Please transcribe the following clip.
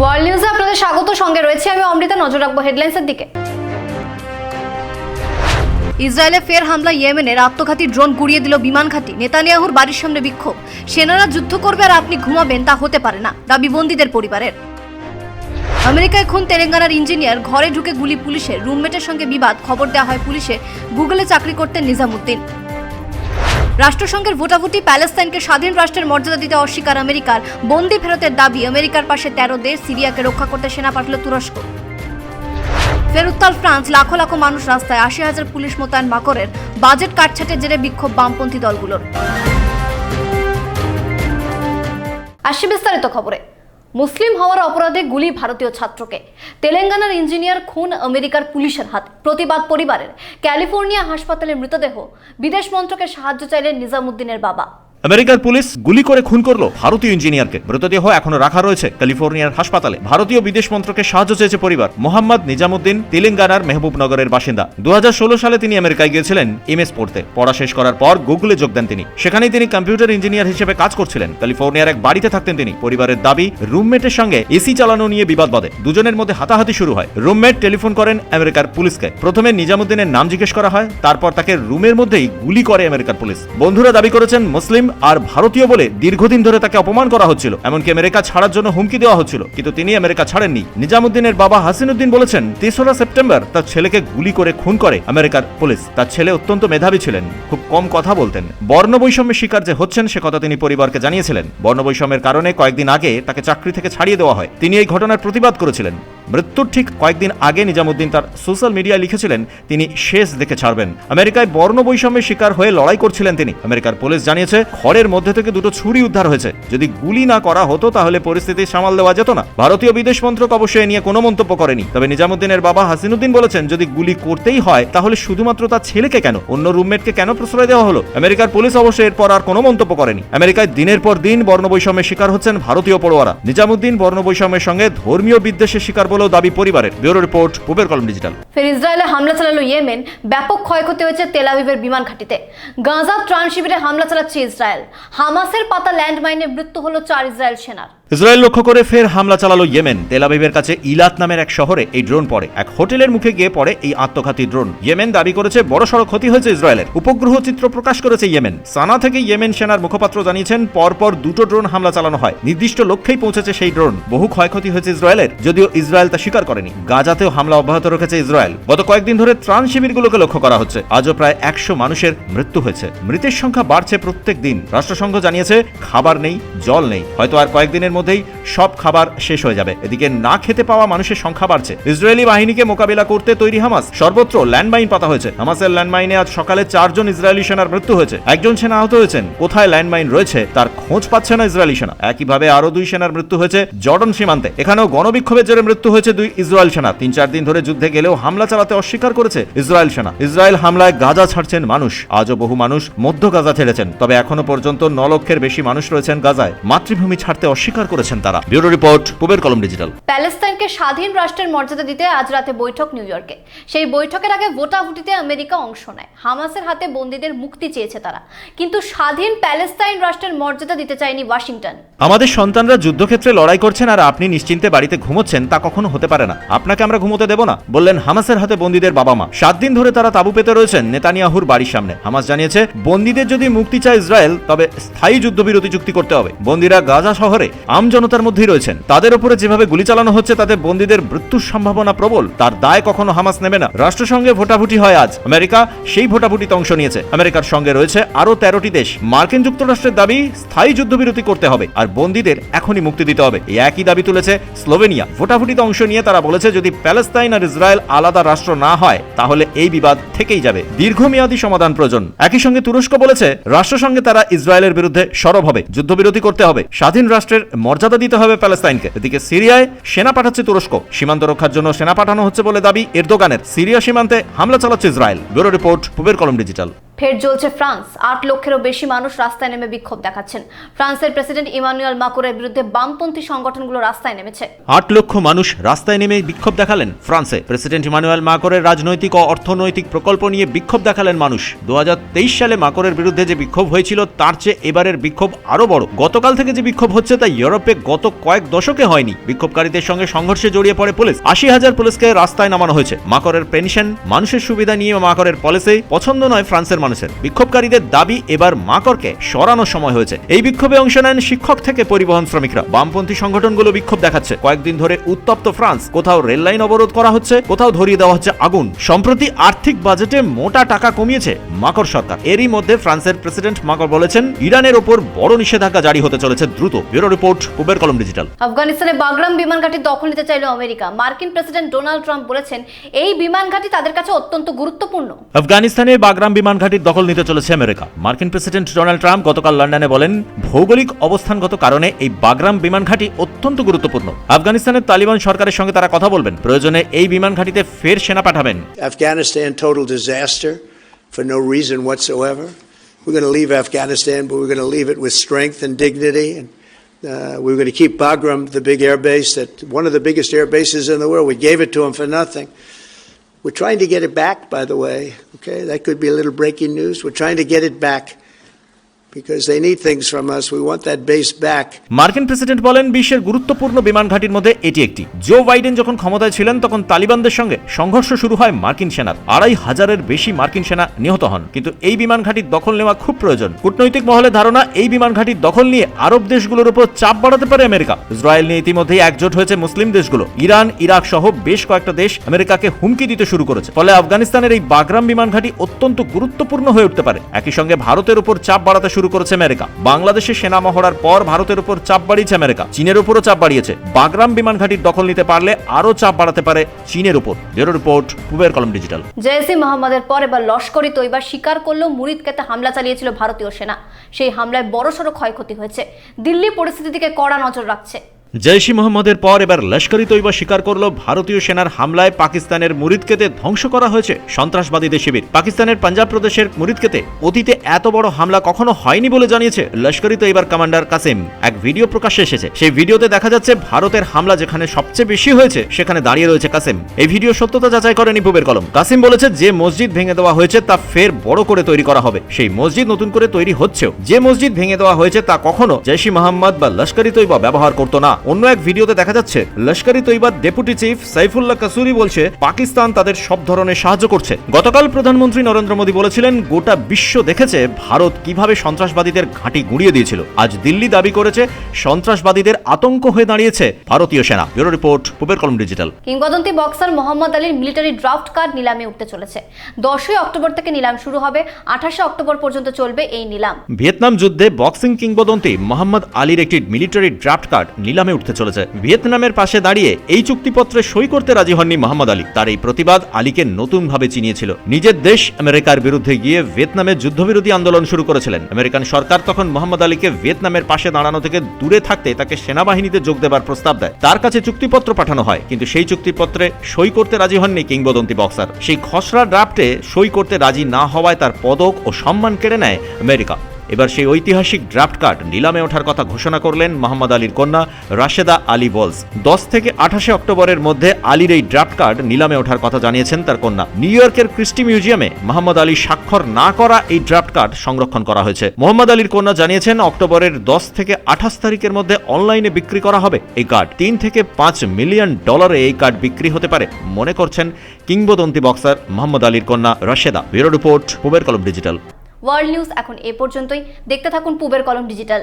World নিউজে আপনাদের স্বাগত। সঙ্গে রয়েছে আমি অমৃতা। নজর রাখব হেডলাইন্সের দিকে। ইসরায়েলে ফের হামলা ইয়েমেনের আত্মঘাতী ড্রোন গুড়িয়ে দিল বিমান ঘাঁটি। নেতানিয়াহুর বাড়ির সামনে বিক্ষোভ। সেনারা যুদ্ধ করবে আর আপনি ঘুমাবেন, তা হতে পারে না, দাবি বন্দীদের পরিবারের। আমেরিকায় খুন তেলেঙ্গানার ইঞ্জিনিয়ার, ঘরে ঢুকে গুলি পুলিশের। রুমমেটের সঙ্গে বিবাদ, খবর দেওয়া হয় পুলিশে। গুগলে চাকরি করতেন নিজামুদ্দিন। রাষ্ট্রসংঘের ভোটাভুটি প্যালেস্তাইনকে স্বাধীন রাষ্ট্রের মর্যাদা দিতে অস্বীকার আমেরিকার বন্দি ফেরতের দাবি। আমেরিকার পাশে তেরো দেশ সিরিয়াকে রক্ষা করতে সেনা পাঠাল তুরস্ক। ফের উত্তাল ফ্রান্স, লাখো লাখো মানুষ রাস্তায়, আশি হাজার পুলিশ মোতায়েন মাকরের বাজেট কাটছাটের জেরে বিক্ষোভ বামপন্থী দলগুলোর। আসি বিস্তারিত খবরে। মুসলিম হওয়ার অপরাধে গুলি ভারতীয় ছাত্রকে। তেলেঙ্গানার ইঞ্জিনিয়ার খুন আমেরিকার পুলিশের হাত। প্রতিবাদ পরিবারের। ক্যালিফোর্নিয়া হাসপাতালে মৃতদেহ। বিদেশ মন্ত্রকের সাহায্য চাইলেন নিজামুদ্দিনের বাবা। আমেরিকার পুলিশ গুলি করে খুন করল ভারতীয় ইঞ্জিনিয়ারকে। মৃতদেহ এখনও রাখা রয়েছে ক্যালিফোর্নিয়ার হাসপাতালে। ভারতীয় বিদেশ মন্ত্রকের সাহায্য চেয়েছে পরিবার। মোহাম্মদ নিজামুদ্দিন তেলেঙ্গানার মেহবুবনগরের বাসিন্দা। দু হাজার ষোলো সালে তিনি আমেরিকায় গিয়েছিলেন এমএস পড়তে। পড়া শেষ করার পর গুগলে যোগ দেন তিনি। সেখানেই তিনি কম্পিউটার ইঞ্জিনিয়ার হিসেবে কাজ করছিলেন। ক্যালিফোর্নিয়ার এক বাড়িতে থাকতেন তিনি। পরিবারের দাবি, রুমমেটের সঙ্গে এসি চালানো নিয়ে বিবাদ বাদে দুজনের মধ্যে হাতাহাতি শুরু হয়। রুমমেট টেলিফোন করেন আমেরিকার পুলিশকে। প্রথমে নিজামুদ্দিনের নাম জিজ্ঞেস করা হয়, তারপর তাকে রুমের মধ্যেই গুলি করে আমেরিকার পুলিশ। বন্ধুরা দাবি করেছেন, মুসলিম আর ভারতীয় বলে দীর্ঘদিন ধরে তাকে অপমান করা হচ্ছিল। এমনকি আমেরিকা ছাড়ার জন্য হুমকি দেওয়া হচ্ছিল। কিন্তু তিনি আমেরিকা ছাড়েননি। নিজামুদ্দিনের বাবা হাসিনুদ্দিন বলেছেন, তেসরা সেপ্টেম্বর তার ছেলেকে গুলি করে খুন করে আমেরিকার পুলিশ। তার ছেলে অত্যন্ত মেধাবী ছিলেন। খুব কম কথা বলতেন। বর্ণ বৈষম্যের শিকার যে হচ্ছেন, সে কথা তিনি পরিবারকে জানিয়েছিলেন। বর্ণ বৈষম্যের কারণে কয়েকদিন আগে তাকে চাকরি থেকে ছাড়িয়ে দেওয়া হয়। তিনি এই ঘটনার প্রতিবাদ করেছিলেন। মৃত্যুর ঠিক কয়েকদিন আগে নিজামুদ্দিন তার সোশ্যাল মিডিয়ায় লিখেছিলেন, তিনি শেষ দেখে ছাড়বেন। আমেরিকায় বর্ণ বৈষম্যের শিকার হয়ে লড়াই করছিলেন তিনি। আমেরিকার পুলিশ জানিয়েছে ঘরের মধ্যে থেকে দুটো ছুরি উদ্ধার হয়েছে। যদি গুলি না করা হতো, তাহলে পরিস্থিতি সামাল দেওয়া যেত না। ভারতীয় বিদেশ মন্ত্রক অবশ্যই এ নিয়ে কোনো মন্তব্য করেনি। তবে নিজামুদ্দিনের বাবা হাসিনুদ্দিন বলেছেন, যদি গুলি করতেই হয়, তাহলে শুধুমাত্র তার ছেলেকে কেন? অন্য রুমমেটকে কেন প্রশ্রয় দেওয়া হলো? আমেরিকার পুলিশ অবশ্য এরপর আর কোনো মন্তব্য করেনি। আমেরিকায় দিনের পর দিন বর্ণ বৈষম্যের শিকার হচ্ছেন ভারতীয় পড়ুয়ারা। নিজামুদ্দিন বর্ণ বৈষম্যের সঙ্গে ধর্মীয় বিদ্বেষের শিকার বলেও দাবি পরিবারের। ব্যুরো রিপোর্ট, পুবের কলম ডিজিটাল। ফের ইসরায়েলে হামলা চালালো ইয়েমেন। ব্যাপক ক্ষয়ক্ষতি হয়েছে তেল আবিবের বিমান ঘাঁটিতে। গাজা ত্রাণ শিবিরে হামলা চালাচ্ছে ইসরায়েল। হামাসের পাতা ল্যান্ডমাইনে মৃত্যু হলো চার ইসরায়েল সেনার। ইসরায়েল লক্ষ্য করে ফের হামলা চালালো ইয়েমেন। তেলাবিবের কাছে ইলাত নামের এক শহরে এই ড্রোন পড়ে। এক হোটেলের মুখে গিয়ে পড়ে এই আত্মঘাতী ড্রোন। ইয়েমেন দাবি করেছে, বড়সড় ক্ষতি হয়েছে ইসরায়েলের। উপগ্রহ চিত্র প্রকাশ করেছে ইয়েমেন। সানা থেকে ইয়েমেন সেনার মুখপাত্র জানিয়েছেন, পরপর দুটো ড্রোন হামলা চালানো হয়। নির্দিষ্ট লক্ষ্যেই পৌঁছেছে সেই ড্রোন। বহু ক্ষয়ক্ষতি হয়েছে ইসরায়েলের, যদিও ইসরায়েল তা স্বীকার করেনি। গাজাতেও হামলা অব্যাহত রেখেছে ইসরায়েল। গত কয়েকদিন ধরে ত্রাণ শিবিরগুলোকে লক্ষ্য করা হচ্ছে। আজও প্রায় একশো মানুষের মৃত্যু হয়েছে। মৃতের সংখ্যা বাড়ছে প্রত্যেক দিন। রাষ্ট্রসংঘ জানিয়েছে, খাবার নেই, জল নেই। হয়তো আর কয়েকদিনের মধ্যেই সব খাবার শেষ হয়ে যাবে। এদিকে না খেতে পাওয়া মানুষের সংখ্যা বাড়ছে। ইসরায়েলি বাহিনীকে মোকাবিলা করতে তৈরি হামাস। সর্বত্র ল্যান্ডমাইন পাতা হয়েছে। হামাসের ল্যান্ডমাইনে আজ সকালে চারজন ইসরায়েলি সেনার মৃত্যু হয়েছে। একজন সেনা আহত হয়েছেন। কোথায় ল্যান্ডমাইন রয়েছে তার খোঁজ পাচ্ছে না ইসরায়েলি সেনা। একইভাবে আরও দুই সেনার মৃত্যু হয়েছে জর্ডন সীমান্তে। এখানেও গণবিক্ষোভের জেরে মৃত্যু হয়েছে দুই ইসরায়েল সেনা। তিন চার দিন ধরে যুদ্ধে গেলেও হামলা চালাতে অস্বীকার করেছে ইসরায়েল সেনা। ইসরায়েল হামলায় গাজা ছাড়ছেন মানুষ। আজও বহু মানুষ মধ্য গাজা ছেড়েছেন। তবে এখনও পর্যন্ত ন লক্ষের বেশি মানুষ রয়েছেন গাজায়। মাতৃভূমি ছাড়তে অস্বীকার করেছেন তারা। ব্যুরো রিপোর্ট পুবের কলম ডিজিটাল। প্যালেস্তাইনকে স্বাধীন রাষ্ট্রের মর্যাদা দিতে আজ রাতে বৈঠক নিউ ইয়র্কে। সেই বৈঠকের আগে ভোটাভুটিতে আমেরিকা অংশ নেয়। হামাসের হাতে বন্দীদের মুক্তি চেয়েছে তারা। কিন্তু স্বাধীন প্যালেস্তাইন রাষ্ট্রের মর্যাদা দিতে চায়নি ওয়াশিংটন। আমাদের সন্তানরা যুদ্ধক্ষেত্রে লড়াই করছেন আর আপনি নিশ্চিন্তে বাড়িতে ঘুমোচ্ছেন তা কখনো হতে পারে না। আপনাকে আমরা ঘুমোতে দেব না বললেন হামাসের হাতে বন্দীদের বাবা মা সাত দিন ধরে তারা তাবু পেতে রয়েছেন নেতানিয়াহুর বাড়ির সামনে। হামাস জানিয়েছে বন্দীদের যদি মুক্তি চায় ইসরায়েল তবে স্থায়ী যুদ্ধবিরতি চুক্তি করতে হবে। বন্দীরা গাজা শহরে আম জনতার মধ্যেই রয়েছেন। তাদের উপরে যেভাবে গুলি চালানো হচ্ছে, তাতে বন্দীদের মৃত্যুর সম্ভাবনা প্রবল। তার দায় কখনো হামাস নেবে না। রাষ্ট্রসংঘে ভোটাভুটি হয় আজ। আমেরিকা সেই ভোটাভুটিতে অংশ নিয়েছে। আমেরিকার সঙ্গে রয়েছে আরও তেরোটি দেশ। মার্কিন যুক্তরাষ্ট্রের দাবি, স্থায়ী যুদ্ধবিরতি করতে হবে। আর বন্দীদের এখনই মুক্তি দিতে হবে। এই একই দাবি তুলেছে স্লোভেনিয়া। ভোটাভুটিতে অংশ নিয়ে তারা বলেছে, যদি প্যালেস্তাইন আর ইসরায়েল আলাদা রাষ্ট্র না হয়, তাহলে এই বিবাদ থেকেই যাবে। দীর্ঘমেয়াদী সমাধান প্রয়োজন। একই সঙ্গে তুরস্ক বলেছে, রাষ্ট্রসংঘে তারা ইসরায়েলের বিরুদ্ধে সরব হবে। যুদ্ধবিরতি করতে হবে। স্বাধীন রাষ্ট্রের মর্যাদা দিতে হবে প্যালেস্তাইনকে। এদিকে সিরিয়ায় সেনা পাঠাচ্ছে তুরস্ক। সীমান্ত রক্ষার জন্য সেনা পাঠানো হচ্ছে বলে দাবি এরদোগানের। সিরিয়া সীমান্তে হামলা চালাচ্ছে ইসরায়েল। ব্যুরো রিপোর্ট, পুবের কলম ডিজিটাল। ফের জ্বলছে ফ্রান্স। আট লক্ষেরও বেশি মানুষ রাস্তায় নেমে বিক্ষোভ দেখাচ্ছেন। ফ্রান্সের প্রেসিডেন্ট ইমানুয়েল মাকুরের বিরুদ্ধে বামপন্থী সংগঠনগুলো রাস্তায় নেমেছে। আট লক্ষ মানুষ রাস্তায় নেমে বিক্ষোভ দেখালেন ফ্রান্সে। প্রেসিডেন্ট ইমানুয়েল মাকরের রাজনৈতিক ও অর্থনৈতিক প্রকল্প নিয়ে বিক্ষোভ দেখালেন মানুষ। দু সালে মাকরের বিরুদ্ধে যে বিক্ষোভ হয়েছিল, তার চেয়ে এবারের বিক্ষোভ আরও বড়। গতকাল থেকে যে বিক্ষোভ হচ্ছে, তা ইউরোপে গত কয়েক দশকে হয়নি। বিক্ষোভকারীদের সঙ্গে সংঘর্ষে জড়িয়ে পড়ে পুলিশ। আশি হাজার পুলিশকে রাস্তায় নামানো হয়েছে। মাকরের পেনশন, মানুষের সুবিধা নিয়ে মাকরের পলিসি, পছন্দ নয় ফ্রান্সের মানুষের বিক্ষোভকারীদের দাবি এবার মাকরকে সরানোর সময় হয়েছে। এই বিক্ষোভে অংশ নেন শিক্ষক থেকে পরিবহন শ্রমিকরা। বামপন্থী সংগঠনগুলো বিক্ষোভ দেখাচ্ছে। কয়েকদিন ধরে উত্তপ্ত ফ্রান্স। কোথাও রেল লাইন অবরোধ করা হচ্ছে কোথাও ধরিয়ে দেওয়া হচ্ছে আগুন। সম্প্রতি আর্থিক বাজেটে মোটা টাকা কমিয়েছে মাকর সরকার। এরই মধ্যে ফ্রান্সের প্রেসিডেন্ট মাকর বলেছেন ইরানের ওপর বড় নিষেধাজ্ঞা জারি হতে চলেছে দ্রুত। ব্যুরো রিপোর্ট কুবের কলম ডিজিটাল। আফগানিস্তানে বাগরাম বিমান ঘাঁটি দখল নিতে চাইল আমেরিকা। মার্কিন প্রেসিডেন্ট ডোনাল্ড ট্রাম্প বলেছেন এই বিমান ঘাঁটি তাদের কাছে অত্যন্ত গুরুত্বপূর্ণ। আফগানিস্তানের বাগরাম বিমান ঘাঁটির দখল নিতে চলেছে আমেরিকা মার্কিন প্রেসিডেন্ট ডোনাল্ড ট্রাম্প গতকাল লন্ডনে বলেন ভৌগোলিক অবস্থানগত কারণে এই বাগরাম বিমান ঘাঁটি অত্যন্ত গুরুত্বপূর্ণ আফগানিস্তানের তালিবান সরকারের সঙ্গে তারা কথা বলবেন প্রয়োজনে এই বিমান ঘাঁটিতে ফের সেনা পাঠাবেন Afghanistan, total disaster for no reason whatsoever. We're going to leave Afghanistan, but we're going to leave it with strength and dignity. And uh, we're going to keep Bagram, the big air base, that one of the biggest air bases in the world. We gave it to them for nothing. We're trying to get it back, by the way. Okay, that could be a little breaking news. We're trying to get it back মার্কিন president বলেন, বিশ্বের গুরুত্বপূর্ণ বিমান ঘাঁটির মধ্যে এটি একটি। Joe Biden যখন ক্ষমতায় ছিলেন, তখন তালিবানদের সঙ্গে সংঘর্ষ শুরু হয় মার্কিন সেনার। আড়াই হাজারের বেশি মার্কিন সেনা নিহত হন। কিন্তু এই বিমান ঘাঁটির দখল নেওয়া খুব প্রয়োজন। কূটনৈতিক মহলে ধারণা, এই বিমান ঘাঁটির দখল নিয়ে আরব দেশগুলোর উপর চাপ বাড়াতে পারে আমেরিকা। ইসরায়েল নিয়ে ইতিমধ্যেই একজোট হয়েছে মুসলিম দেশগুলো। ইরান, ইরাক সহ বেশ কয়েকটা দেশ আমেরিকাকে হুমকি দিতে শুরু করেছে। ফলে আফগানিস্তানের এই বাগরাম বিমান ঘাঁটি অত্যন্ত গুরুত্বপূর্ণ হয়ে উঠতে পারে। একই সঙ্গে ভারতের উপর চাপ বাড়াতে শুরু করেছে আমেরিকা। বাংলাদেশে সেনা মহড়ার পর ভারতের উপর চাপ বাড়িয়েছে আমেরিকা। চীনের উপরও চাপ বাড়িয়েছে। বাগরাম বিমান ঘাঁটির দখল নিতে পারলে আরও চাপ বাড়াতে পারে চীনের উপর। ব্যুরো রিপোর্ট, পুবের কলম ডিজিটাল। জয়সি মোহাম্মদের পর এবার লস্করি তৈবা স্বীকার করলেও মুরিদকেতে হামলা চালিয়েছিল ভারতীয় সেনা। সেই হামলায় বড়সড় ক্ষয়ক্ষতি হয়েছে। দিল্লি পরিস্থিতি দিকে কড়া নজর রাখছে। জৈশ মোহাম্মদের পর এবার লস্করি তৈবা স্বীকার করল ভারতীয় সেনার হামলায় পাকিস্তানের মুরিদকেতে ধ্বংস করা হয়েছে সন্ত্রাসবাদীদের শিবির। পাকিস্তানের পাঞ্জাব প্রদেশের মুরিদকেতে অতীতে এত বড় হামলা কখনো হয়নি বলে জানিয়েছে লস্করি তৈবার কমান্ডার কাসিম। এক ভিডিও প্রকাশ্যে এসেছে। সেই ভিডিওতে দেখা যাচ্ছে ভারতের হামলা যেখানে সবচেয়ে বেশি হয়েছে সেখানে দাঁড়িয়ে রয়েছে কাসিম। এই ভিডিও সত্যতা যাচাই করেনি পুবের কলম। কাসিম বলেছে, যে মসজিদ ভেঙে দেওয়া হয়েছে তা ফের বড় করে তৈরি করা হবে। সেই মসজিদ নতুন করে তৈরি হচ্ছেও। যে মসজিদ ভেঙে দেওয়া হয়েছে তা কখনো জৈশি মোহাম্মদ বা লস্করি তৈবা ব্যবহার করতো না। অন্য এক ভিডিওতে দেখা যাচ্ছে লস্করি তৈবার ডেপুটি চিফ সাইফুল্লাহ কাসুরি বলছে পাকিস্তান তাদের সব ধরনের সাহায্য করছে। গতকাল প্রধানমন্ত্রী নরেন্দ্র মোদী বলেছিলেন গোটা বিশ্ব দেখেছে ভারত কীভাবে সন্ত্রাসবাদীদের ঘাঁটি গুঁড়িয়ে দিয়েছিল। আজ দিল্লি দাবি করেছে সন্ত্রাসবাদীদের আতঙ্ক হয়ে দাঁড়িয়েছে ভারতীয় সেনা। ব্যুরো রিপোর্ট পুবের কলম ডিজিটাল। কিংবদন্তি বক্সার মোহাম্মদ আলীর মিলিটারি ড্রাফট কার্ড নিলামে উঠতে চলেছে। দশই অক্টোবর থেকে নিলাম শুরু হবে আঠাশে অক্টোবর পর্যন্ত চলবে এই নিলাম। ভিয়েতনাম যুদ্ধে বক্সিং কিংবদন্তি মোহাম্মদ আলীর একটি মিলিটারি ড্রাফট কার্ড নিলামে উঠতে চলেছে। ভিয়েতনামের পাশে দাঁড়িয়ে এই চুক্তিপত্রে সই করতে রাজি হননি মোহাম্মদ আলী। তার এই প্রতিবাদ আলীকে নতুনভাবে চিনিয়েছিল। নিজের দেশ আমেরিকার বিরুদ্ধে গিয়ে ভিয়েতনামে যুদ্ধবিরোধী আন্দোলন শুরু করেছিলেন। আমেরিকান সরকার তখন মোহাম্মদ আলীকে ভিয়েতনামের পাশে দাঁড়ানো থেকে দূরে থাকতে তাকে সেনাবাহিনীতে যোগ দেবার প্রস্তাব দেয়। তার কাছে চুক্তিপত্র পাঠানো হয়, কিন্তু সেই চুক্তিপত্রে সই করতে রাজি হননি কিংবদন্তি বক্সার। সেই খসড়া ড্রাফটে সই করতে রাজি না হওয়ায় তার পদক ও সম্মান কেড়ে নেয় আমেরিকা। এবার সেই ঐতিহাসিক ড্রাফট কার্ড নিলামে ওঠার কথা ঘোষণা করলেন মোহাম্মদ আলীর কন্যা রাশেদা আলী বলস। দশ থেকে আঠাশে অক্টোবরের মধ্যে আলীর এই ড্রাফট কার্ড নিলামে ওঠার কথা জানিয়েছেন তার কন্যা। নিউ ইয়র্কের ক্রিস্টি মিউজিয়ামে মোহাম্মদ আলী স্বাক্ষর না করা এই ড্রাফট কার্ড সংরক্ষণ করা হয়েছে। মোহাম্মদ আলীর কন্যা জানিয়েছেন, অক্টোবরের দশ থেকে আঠাশ তারিখের মধ্যে অনলাইনে বিক্রি করা হবে এই কার্ড তিন থেকে পাঁচ মিলিয়ন ডলারে এই কার্ড বিক্রি হতে পারে, মনে করছেন কিংবদন্তি বক্সার মোহাম্মদ আলীর কন্যা রাশেদা। ব্যুরো রিপোর্ট পুবের কলম ডিজিটাল। ওয়ার্ল্ড নিউজ এখন এ পর্যন্তই। দেখতে থাকুন পুবের কলম ডিজিটাল।